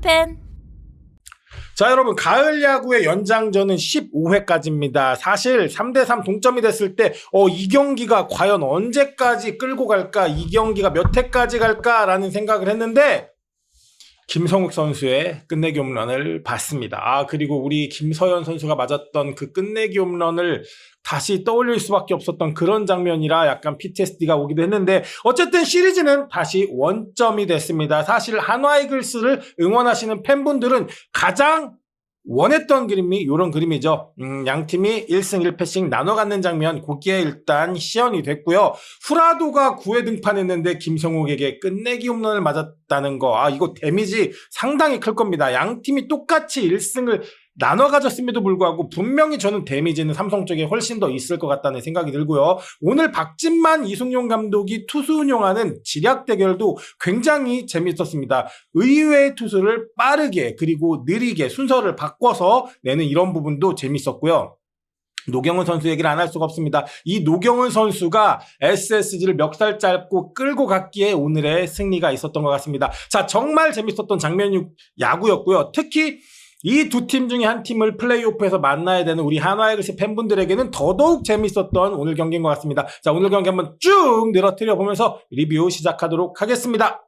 하나팬. 자, 여러분, 가을 야구의 연장전은 15회까지입니다. 사실 3대3 동점이 됐을 때, 어, 이 경기가 과연 언제까지 끌고 갈까? 이 경기가 몇 회까지 갈까라는 생각을 했는데, 김성욱 선수의 끝내기 홈런을 봤습니다. 아, 그리고 우리 김서현 선수가 맞았던 그 끝내기 홈런을 다시 떠올릴 수밖에 없었던 그런 장면이라 약간 PTSD가 오기도 했는데, 어쨌든 시리즈는 다시 원점이 됐습니다. 사실 한화 이글스를 응원하시는 팬분들은 가장 원했던 그림이 이런 그림이죠. 음, 양 팀이 1승 1패씩 나눠 갖는 장면 고기에 일단 시연이 됐고요. 후라도가 9회 등판했는데 김성욱에게 끝내기 홈런을 맞았다는 거. 아, 이거 데미지 상당히 클 겁니다. 양 팀이 똑같이 1승을 나눠 가졌음에도 불구하고 분명히 저는 데미지는 삼성 쪽에 훨씬 더 있을 것 같다는 생각이 들고요. 오늘 박진만 이승용 감독이 투수 운영하는 지략 대결도 굉장히 재밌었습니다. 의외의 투수를 빠르게 그리고 느리게 순서를 바꿔서 내는 이런 부분도 재밌었고요. 노경은 선수 얘기를 안 할 수가 없습니다. 이 노경은 선수가 SSG를 멱살 짧고 끌고 갔기에 오늘의 승리가 있었던 것 같습니다. 자, 정말 재밌었던 장면이 야구였고요. 특히 이 두 팀 중에 한 팀을 플레이오프에서 만나야 되는 우리 한화이글스 팬분들에게는 더더욱 재밌었던 오늘 경기인 것 같습니다. 자, 오늘 경기 한번 쭉 늘어뜨려 보면서 리뷰 시작하도록 하겠습니다.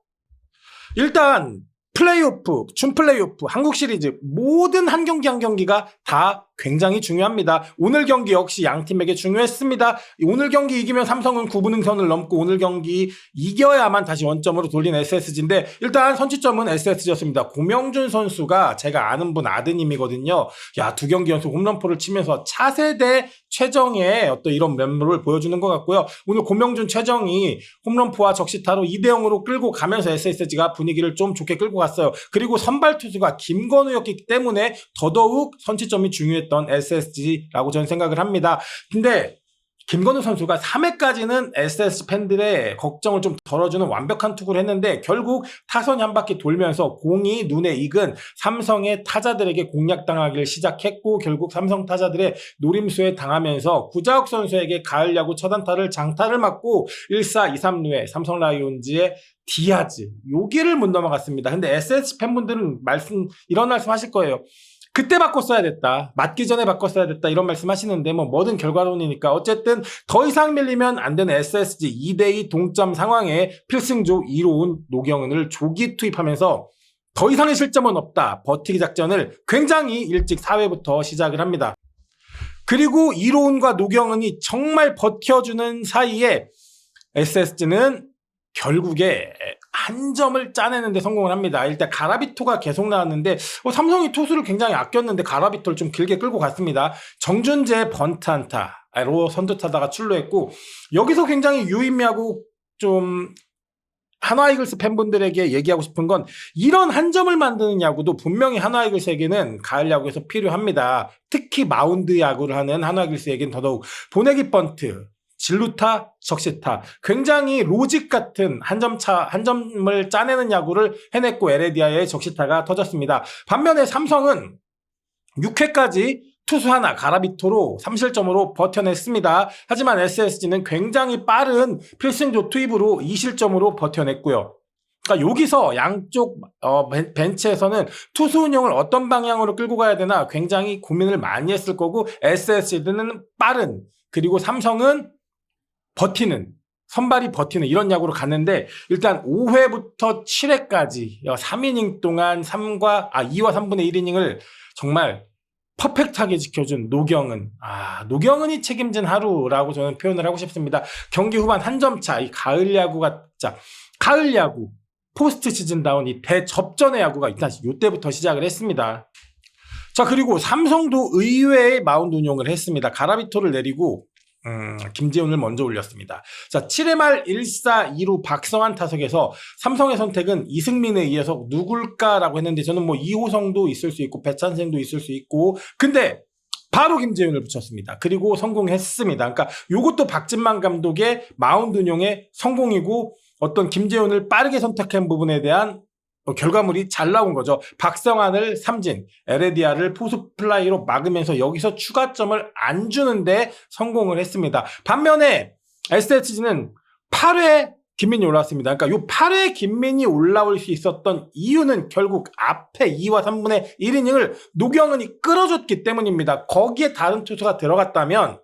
일단 플레이오프, 준 플레이오프, 한국 시리즈 모든 한 경기 한 경기가 다 굉장히 중요합니다. 오늘 경기 역시 양 팀에게 중요했습니다. 오늘 경기 이기면 삼성은 9분응선을 넘고 오늘 경기 이겨야만 다시 원점으로 돌린 SSG인데 일단 선취점은 SSG였습니다. 고명준 선수가 제가 아는 분 아드님이거든요. 야, 두 경기 연속 홈런포를 치면서 차세대 최정의 어떤 이런 면모를 보여주는 것 같고요. 오늘 고명준 최정이 홈런포와 적시타로 2대 0으로 끌고 가면서 SSG가 분위기를 좀 좋게 끌고 갔어요. 그리고 선발 투수가 김건우였기 때문에 더더욱 선취점이 중요했던 SSG라고 저는 생각을 합니다. 근데 김건우 선수가 3회까지는 SS 팬들의 걱정을 좀 덜어주는 완벽한 투구를 했는데 결국 타선이 한 바퀴 돌면서 공이 눈에 익은 삼성의 타자들에게 공략당하기를 시작했고 결국 삼성 타자들의 노림수에 당하면서 구자욱 선수에게 가을 야구 첫 안타를 장타를 맞고 1사 2, 3루에 삼성 라이온즈의 디아즈 여기를 못 넘어갔습니다. 근데 SS 팬분들은 말씀 이런 말씀 하실 거예요. 그때 바꿨어야 됐다. 맞기 전에 바꿨어야 됐다. 이런 말씀 하시는데, 뭐, 뭐든 결과론이니까. 어쨌든, 더 이상 밀리면 안 되는 SSG 2대2 동점 상황에 필승조 2로 온 노경은을 조기 투입하면서 더 이상의 실점은 없다. 버티기 작전을 굉장히 일찍 4회부터 시작을 합니다. 그리고 이로운과 노경은이 정말 버텨주는 사이에 SSG는 결국에 한 점을 짜내는데 성공을 합니다. 일단 가라비토가 계속 나왔는데 어, 삼성이 투수를 굉장히 아꼈는데 가라비토를 좀 길게 끌고 갔습니다. 정준재 번트 안타로 선두타다가 출루했고 여기서 굉장히 유의미하고 좀 한화이글스 팬분들에게 얘기하고 싶은 건 이런 한 점을 만드는 야구도 분명히 한화이글스에게는 가을 야구에서 필요합니다. 특히 마운드 야구를 하는 한화이글스에게는 더더욱 보내기 번트, 진루타, 적시타. 굉장히 로직 같은 한 점 차, 한 점을 짜내는 야구를 해냈고 에레디아의 적시타가 터졌습니다. 반면에 삼성은 6회까지 투수 하나 가라비토로 3실점으로 버텨냈습니다. 하지만 SSG는 굉장히 빠른 필승조 투입으로 2실점으로 버텨냈고요. 그러니까 여기서 양쪽 어, 벤- 벤치에서는 투수 운영을 어떤 방향으로 끌고 가야 되나 굉장히 고민을 많이 했을 거고 SSG는 빠른 그리고 삼성은 버티는 선발이 버티는 이런 야구로 갔는데 일단 5회부터 7회까지 3이닝 동안 3과 아 2와 3분의 1이닝을 정말 퍼펙트하게 지켜준 노경은 아 노경은이 책임진 하루라고 저는 표현을 하고 싶습니다. 경기 후반 한 점 차 이 가을 야구가 자 가을 야구 포스트 시즌 다운 이 대접전의 야구가 일단 이때부터 시작을 했습니다. 자 그리고 삼성도 의외의 마운드 운용을 했습니다. 가라비토를 내리고 음, 김재훈을 먼저 올렸습니다. 자, 7회 말 1사 2루 박성환 타석에서 삼성의 선택은 이승민에 의해서 누굴까라고 했는데 저는 뭐 이호성도 있을 수 있고 배찬생도 있을 수 있고 근데 바로 김재훈을 붙였습니다. 그리고 성공했습니다. 그러니까 이것도 박진만 감독의 마운드 운용의 성공이고 어떤 김재훈을 빠르게 선택한 부분에 대한 어, 결과물이 잘 나온 거죠. 박성환을 삼진, 에레디아를 포수 플라이로 막으면서 여기서 추가점을 안 주는데 성공을 했습니다. 반면에 SSG는 8회 김민이 올라왔습니다. 그러니까 요 8회 김민이 올라올 수 있었던 이유는 결국 앞에 2와 3분의 1이닝을 노경은이 끌어줬기 때문입니다. 거기에 다른 투수가 들어갔다면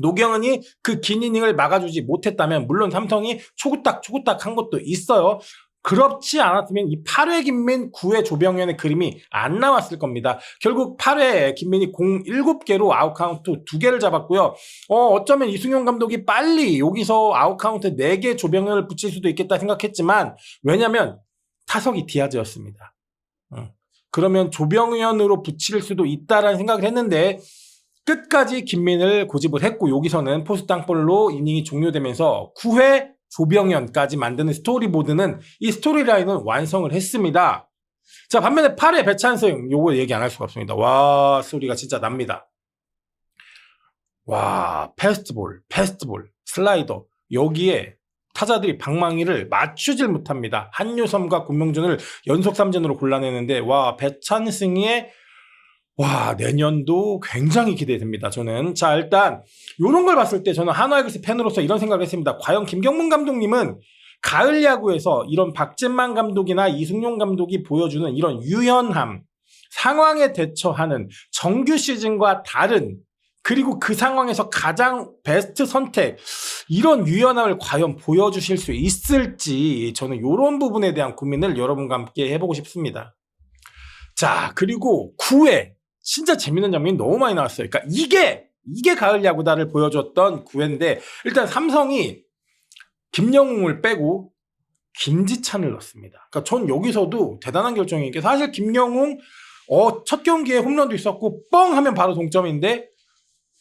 노경은이 그 긴 이닝을 막아주지 못했다면 물론 삼성이 초구딱 초구딱 한 것도 있어요. 그렇지 않았으면 이 8회 김민, 9회 조병현의 그림이 안 나왔을 겁니다. 결국 8회에 김민이 공 7개로 아웃카운트 2개를 잡았고요. 어, 어쩌면 이승용 감독이 빨리 여기서 아웃카운트 4개 조병현을 붙일 수도 있겠다 생각했지만 왜냐면 타석이 디아즈였습니다. 어. 그러면 조병현으로 붙일 수도 있다라는 생각을 했는데 끝까지 김민을 고집을 했고 여기서는 포수 땅볼로 이닝이 종료되면서 9회 조병현까지 만드는 스토리보드는 이 스토리라인은 완성을 했습니다. 자 반면에 8회 배찬승 요거 얘기 안 할 수가 없습니다. 와 소리가 진짜 납니다. 와 패스트볼, 패스트볼, 슬라이더 여기에 타자들이 방망이를 맞추질 못합니다. 한유섬과 군명준을 연속 3진으로 골라내는데 와 배찬승의 와 내년도 굉장히 기대됩니다. 저는 자 일단 이런 걸 봤을 때 저는 한화이글스 팬으로서 이런 생각을 했습니다. 과연 김경문 감독님은 가을 야구에서 이런 박진만 감독이나 이승용 감독이 보여주는 이런 유연함, 상황에 대처하는 정규 시즌과 다른 그리고 그 상황에서 가장 베스트 선택 이런 유연함을 과연 보여주실 수 있을지 저는 이런 부분에 대한 고민을 여러분과 함께 해보고 싶습니다. 자 그리고 9회 진짜 재밌는 장면이 너무 많이 나왔어요. 그러니까 이게 이게 가을 야구다를 보여줬던 9회인데 일단 삼성이 김영웅을 빼고 김지찬을 넣습니다. 그러니까 전 여기서도 대단한 결정인 게 사실 김영웅 어, 첫 경기에 홈런도 있었고 뻥 하면 바로 동점인데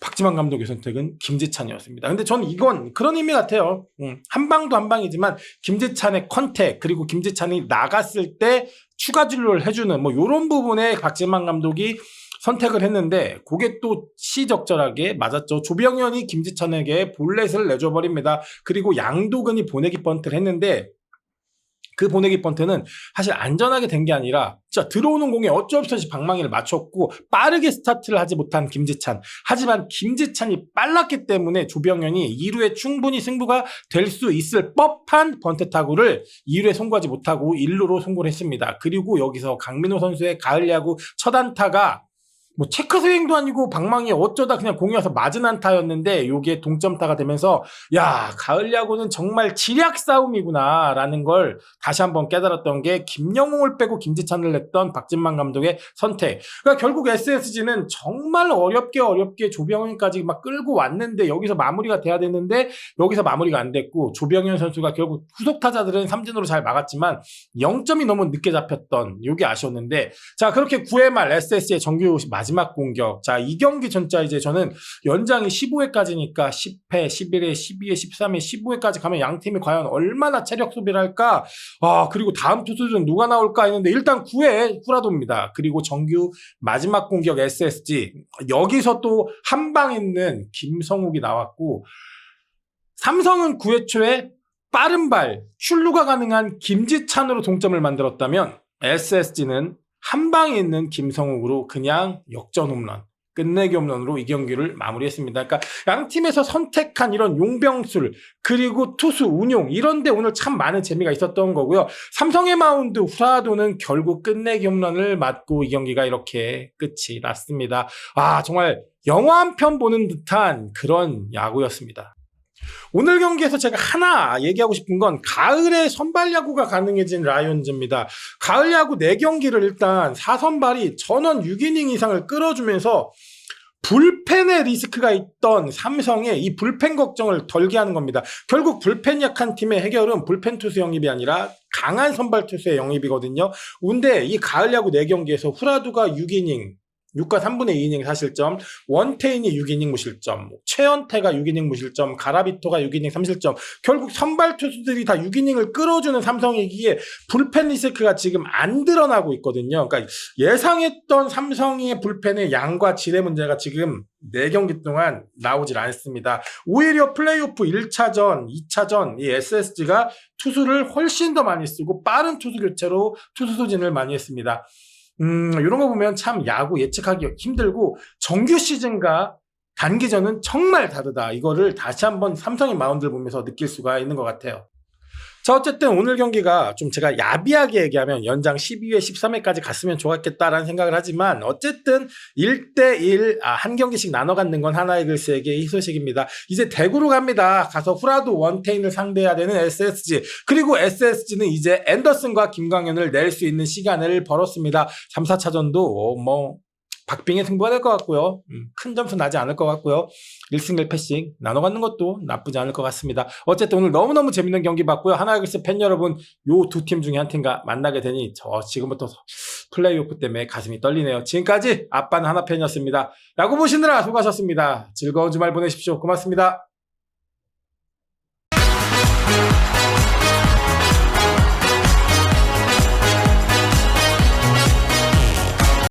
박지만 감독의 선택은 김지찬이었습니다. 근데 저는 이건 그런 의미 같아요. 음, 한 방도 한 방이지만 김지찬의 컨택 그리고 김지찬이 나갔을 때 추가 진로를 해주는 뭐 이런 부분에 박지만 감독이 선택을 했는데 그게 또 시적절하게 맞았죠. 조병현이 김지찬에게 볼넷을 내줘버립니다. 그리고 양도근이 보내기 번트를 했는데 그 보내기 번트는 사실 안전하게 된 게 아니라 진짜 들어오는 공에 어쩔 수 없이 방망이를 맞췄고 빠르게 스타트를 하지 못한 김지찬. 하지만 김지찬이 빨랐기 때문에 조병현이 2루에 충분히 승부가 될 수 있을 법한 번트 타구를 2루에 송구하지 못하고 1루로 송구를 했습니다. 그리고 여기서 강민호 선수의 가을 야구 첫 안타가 뭐 체크 스윙도 아니고 방망이 어쩌다 그냥 공이 와서 맞은 안타였는데 요게 동점타가 되면서 야 가을 야구는 정말 지략 싸움이구나라는 걸 다시 한번 깨달았던 게 김영웅을 빼고 김지찬을 냈던 박진만 감독의 선택. 그러니까 결국 SSG는 정말 어렵게 어렵게 조병현까지 막 끌고 왔는데 여기서 마무리가 돼야 되는데 여기서 마무리가 안 됐고 조병현 선수가 결국 후속 타자들은 삼진으로 잘 막았지만 0점이 너무 늦게 잡혔던 요게 아쉬웠는데 자 그렇게 9회 말 SSG의 정규 마지막 공격. 자, 이 경기 전자 이제 저는 연장이 15회까지니까 10회, 11회, 12회, 13회, 15회까지 가면 양 팀이 과연 얼마나 체력 소비를 할까? 아, 그리고 다음 투수는 누가 나올까 했는데 일단 9회 후라도입니다. 그리고 정규 마지막 공격 SSG. 여기서 또 한 방 있는 김성욱이 나왔고 삼성은 9회 초에 빠른 발, 출루가 가능한 김지찬으로 동점을 만들었다면 SSG는 한 방에 있는 김성욱으로 그냥 역전 홈런, 끝내기 홈런으로 이 경기를 마무리했습니다. 그러니까 양 팀에서 선택한 이런 용병술 그리고 투수 운용 이런데 오늘 참 많은 재미가 있었던 거고요. 삼성의 마운드 후라도는 결국 끝내기 홈런을 맞고 이 경기가 이렇게 끝이 났습니다. 아 정말 영화 한 편 보는 듯한 그런 야구였습니다. 오늘 경기에서 제가 하나 얘기하고 싶은 건 가을에 선발 야구가 가능해진 라이온즈입니다. 가을 야구 4경기를 일단 4선발이 전원 6이닝 이상을 끌어주면서 불펜의 리스크가 있던 삼성의 이 불펜 걱정을 덜게 하는 겁니다. 결국 불펜 약한 팀의 해결은 불펜 투수 영입이 아니라 강한 선발 투수의 영입이거든요. 근데 이 가을 야구 4경기에서 후라두가 6이닝, 6과 3분의 2이닝 사실점, 원태인이 6이닝 무실점, 최연태가 6이닝 무실점, 가라비토가 6이닝 3실점. 결국 선발 투수들이 다 6이닝을 끌어주는 삼성이기에 불펜 리스크가 지금 안 드러나고 있거든요. 그러니까 예상했던 삼성의 불펜의 양과 질의 문제가 지금 4경기 동안 나오질 않습니다. 오히려 플레이오프 1차전, 2차전 이 SSG가 투수를 훨씬 더 많이 쓰고 빠른 투수 교체로 투수 소진을 많이 했습니다. 음, 이런 거 보면 참 야구 예측하기 힘들고 정규 시즌과 단기전은 정말 다르다. 이거를 다시 한번 삼성의 마운드를 보면서 느낄 수가 있는 것 같아요. 자, 어쨌든 오늘 경기가 좀 제가 야비하게 얘기하면 연장 12회, 13회까지 갔으면 좋았겠다라는 생각을 하지만 어쨌든 1대1, 아, 한 경기씩 나눠 갖는 건 하나의 글쎄에게 희소식입니다. 이제 대구로 갑니다. 가서 후라도 원테인을 상대해야 되는 SSG. 그리고 SSG는 이제 앤더슨과 김광현을 낼 수 있는 시간을 벌었습니다. 3, 4차전도 뭐, 박빙의 승부가 될 것 같고요. 음, 큰 점수 나지 않을 것 같고요. 1승 1패씩 나눠 갖는 것도 나쁘지 않을 것 같습니다. 어쨌든 오늘 너무너무 재밌는 경기 봤고요. 하나이글스 팬 여러분, 요 두 팀 중에 한 팀과 만나게 되니 저 지금부터 플레이오프 때문에 가슴이 떨리네요. 지금까지 아빠는 하나 팬이었습니다. 야구 보시느라 수고하셨습니다. 즐거운 주말 보내십시오. 고맙습니다.